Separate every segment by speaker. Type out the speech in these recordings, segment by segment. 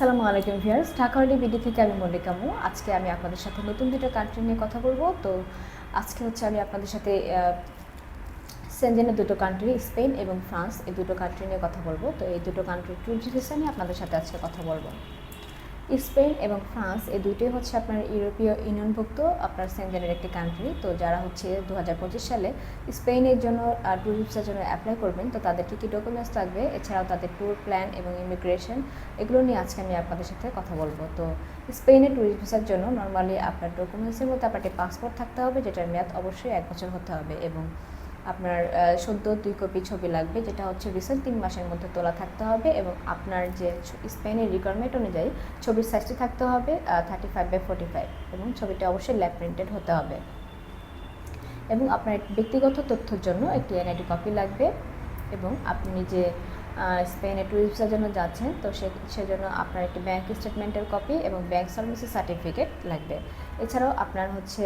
Speaker 1: আসসালামু আলাইকুম ভিয়ার্স ঢাকা হলি বিডি থেকে আমি মল্লিকা মু। আজকে আমি আপনাদের সাথে নতুন দুটো কান্ট্রি নিয়ে কথা বলব। তো আজকে হচ্ছে আমি আপনাদের সাথে সেনজেনের দুটো কান্ট্রি স্পেন এবং ফ্রান্স এই দুটো কান্ট্রি নিয়ে কথা বলব। তো এই দুটো কান্ট্রির ট্যুর ভিসা নিয়ে আপনাদের সাথে আজকে কথা বলব। স্পেন এবং ফ্রান্স, এই দুটোই হচ্ছে আপনার ইউরোপীয় ইউনিয়নভুক্ত আপনার সেনজেনের একটি কান্ট্রি তো যারা হচ্ছে দু হাজার পঁচিশ সালে স্পেনের জন্য ট্যুরিস্ট ভিসার জন্য অ্যাপ্লাই করবেন, তো তাদের কী কী ডকুমেন্টস লাগবে? এছাড়াও তাদের ট্যুর প্ল্যান এবং ইমিগ্রেশন এগুলো নিয়ে আজকে আমি আপনাদের সাথে কথা বলব। তো স্পেনের ট্যুরিস্ট ভিসার জন্য নর্মালি আপনার ডকুমেন্টসের মধ্যে আপনার পাসপোর্ট থাকতে হবে, যেটার মেয়াদ অবশ্যই এক বছর হতে হবে এবং আপনার সদ্য দুই কপি ছবি লাগবে, যেটা হচ্ছে রিসেন্ট তিন মাসের মধ্যে তোলা থাকতে হবে এবং আপনার যে স্পেনের রিকোয়ারমেন্ট অনুযায়ী ছবির সাইজটি থাকতে হবে thirty five by forty five এবং ছবিটা অবশ্যই ল্যাব প্রিন্টেড হতে হবে। এবং আপনার ব্যক্তিগত তথ্যের জন্য একটি এনআইডি কপি লাগবে এবং আপনি যে স্পেনে ট্যুরিস্টের জন্য যাচ্ছেন, তো সে, সেজন্য আপনার একটি ব্যাংক স্টেটমেন্টের কপি এবং ব্যাংক সার্ভিসের সার্টিফিকেট লাগবে। এছাড়াও আপনার হচ্ছে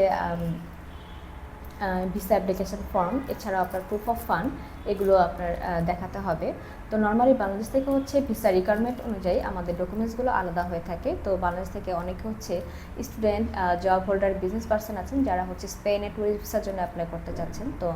Speaker 1: ভিসা অ্যাপ্লিকেশন ফর্ম এছাড়াও আপনার প্রুফ অফ ফান্ড এগুলো আপনার দেখাতে হবে। তো নর্মালি বাংলাদেশ থেকে হচ্ছে ভিসা রিকোয়ারমেন্ট অনুযায়ী আমাদের ডকুমেন্টসগুলো আলাদা হয়ে থাকে। তো বাংলাদেশ থেকে অনেকে হচ্ছে student job holder business person আছেন যারা হচ্ছে স্পেনে ট্যুরিস্ট ভিসার জন্য অ্যাপ্লাই করতে চাচ্ছেন তো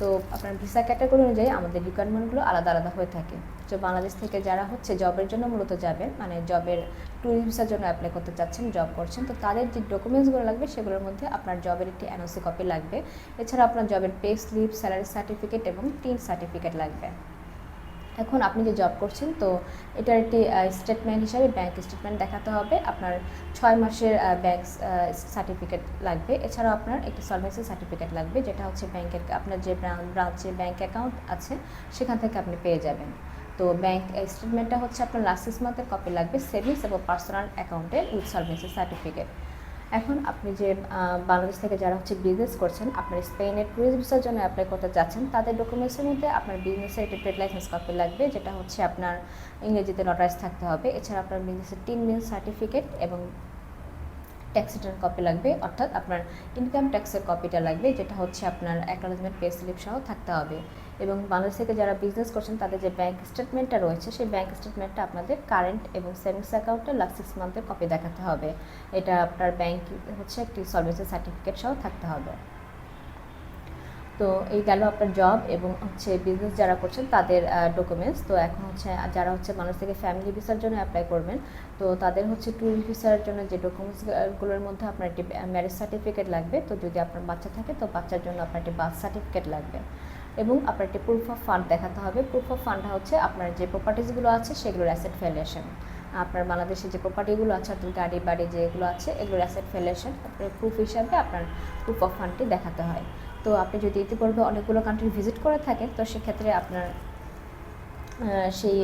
Speaker 1: তো আপনার ভিসা ক্যাটাগরি অনুযায়ী আমাদের রিকোয়ারমেন্টগুলো আলাদা আলাদা হয়ে থাকে। তো বাংলাদেশ থেকে যারা হচ্ছে জবের জন্য মূলত যাবেন মানে জবের ট্যুরিস্ট ভিসার জন্য অ্যাপ্লাই করতে চাচ্ছেন জব করছেন, তো তাদের যে ডকুমেন্টসগুলো লাগবে সেগুলোর মধ্যে আপনার জবের একটি এনওসি কপি লাগবে। এছাড়া আপনার জবের পে স্লিপ স্যালারি সার্টিফিকেট এবং টিন সার্টিফিকেট লাগবে। এখন আপনি যে জব করছেন, তো এটার একটি স্টেটমেন্ট হিসাবে ব্যাংক স্টেটমেন্ট দেখাতে হবে। আপনার ছয় মাসের ব্যাংক সার্টিফিকেট লাগবে। এছাড়াও আপনার একটি সলভেন্সি সার্টিফিকেট লাগবে, যেটা হচ্ছে ব্যাংকের, আপনার যে ব্রাঞ্চে ব্যাংক অ্যাকাউন্ট আছে, সেখান থেকে আপনি পেয়ে যাবেন। তো ব্যাংক স্টেটমেন্টটা হচ্ছে আপনার লাস্ট সিক্স মান্থের কপি লাগবে সেভিংস এবং পার্সোনাল অ্যাকাউন্টে উইথ সলভেন্সি সার্টিফিকেট এখন আপনি যে বাংলাদেশ থেকে যারা হচ্ছে বিজনেস করছেন, আপনার স্পেনের ট্যুরিস্ট ভিসার জন্য অ্যাপ্লাই করতে যাচ্ছেন তাদের ডকুমেন্টসের মধ্যে আপনার বিজনেসের একটা ট্রেড লাইসেন্স কপি লাগবে, যেটা হচ্ছে আপনার ইংরেজিতে নটারাইজ থাকতে হবে। এছাড়া আপনার বিজনেসের তিন মিল সার্টিফিকেট এবং ট্যাক্স রিটার্ন কপি লাগবে, অর্থাৎ আপনার ইনকাম ট্যাক্সের কপিটা লাগবে, যেটা হচ্ছে আপনার অ্যাকনোলেজমেন্ট পে স্লিপ সহ থাকতে হবে। এবং বাংলাদেশ থেকে যারা বিজনেস করছেন, তাদের যে ব্যাংক স্টেটমেন্টটা রয়েছে, সেই ব্যাংক স্টেটমেন্টটা আপনাদের কারেন্ট এবং সেভিংস অ্যাকাউন্টে লাস্ট সিক্স মান্থের কপি দেখাতে হবে। এটা আপনার ব্যাংক হচ্ছে একটি সলভেন্সি সার্টিফিকেট সহ থাকতে হবে। তো এই গেল আপনার জব এবং হচ্ছে বিজনেস যারা করছেন তাদের ডকুমেন্টস তো এখন হচ্ছে যারা হচ্ছে মানুষ থেকে ফ্যামিলি ভিসার জন্য অ্যাপ্লাই করবেন, তো তাদের হচ্ছে ট্যুরিস্ট ভিসার জন্য যে ডকুমেন্টসগুলোর মধ্যে আপনার একটি ম্যারেজ সার্টিফিকেট লাগবে। তো যদি আপনার বাচ্চা থাকে, তো বাচ্চার জন্য আপনার একটি বার্থ সার্টিফিকেট লাগবে। এবং আপনার একটি প্রুফ অফ ফান্ড দেখাতে হবে। প্রুফ অফ ফান্ডটা হচ্ছে আপনার যে প্রপার্টিসগুলো আছে, সেগুলোর অ্যাসেট ভ্যালুয়েশন আপনার বাংলাদেশে যে প্রপার্টিগুলো আছে আপনার গাড়ি বাড়ি যেগুলো আছে, এগুলোর অ্যাসেট ভ্যালুয়েশন আপনার প্রুফ হিসাবে আপনার প্রুফ অফ ফান্ডটি দেখাতে হয়। তো আপনি যদি ইতিপূর্বে অনেকগুলো কান্ট্রি ভিজিট করে থাকেন তো সেক্ষেত্রে আপনার সেই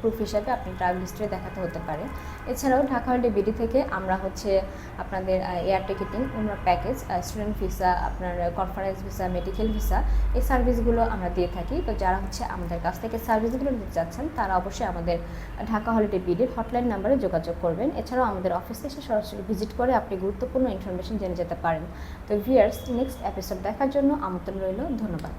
Speaker 1: প্রুফ হিসাবে আপনি ট্রাভেল হিস্ট্রি দেখাতে হতে পারে। এছাড়াও ঢাকা হলিডে বিডি থেকে আমরা হচ্ছে আপনাদের এয়ার টিকিটিং অন্য প্যাকেজ স্টুডেন্ট ভিসা আপনার কনফারেন্স ভিসা মেডিকেল ভিসা এই সার্ভিসগুলো আমরা দিয়ে থাকি। তো যারা হচ্ছে আমাদের কাছ থেকে সার্ভিসগুলো নিতে চাচ্ছেন, তারা অবশ্যই আমাদের ঢাকা হলিডে বিডির হটলাইন নাম্বারে যোগাযোগ করবেন। এছাড়াও আমাদের অফিসে এসে সরাসরি ভিজিট করে আপনি গুরুত্বপূর্ণ ইনফরমেশন জেনে যেতে পারেন। তো ভিয়ার্স নেক্সট এপিসোড দেখার জন্য আমন্ত্রণ রইল। ধন্যবাদ।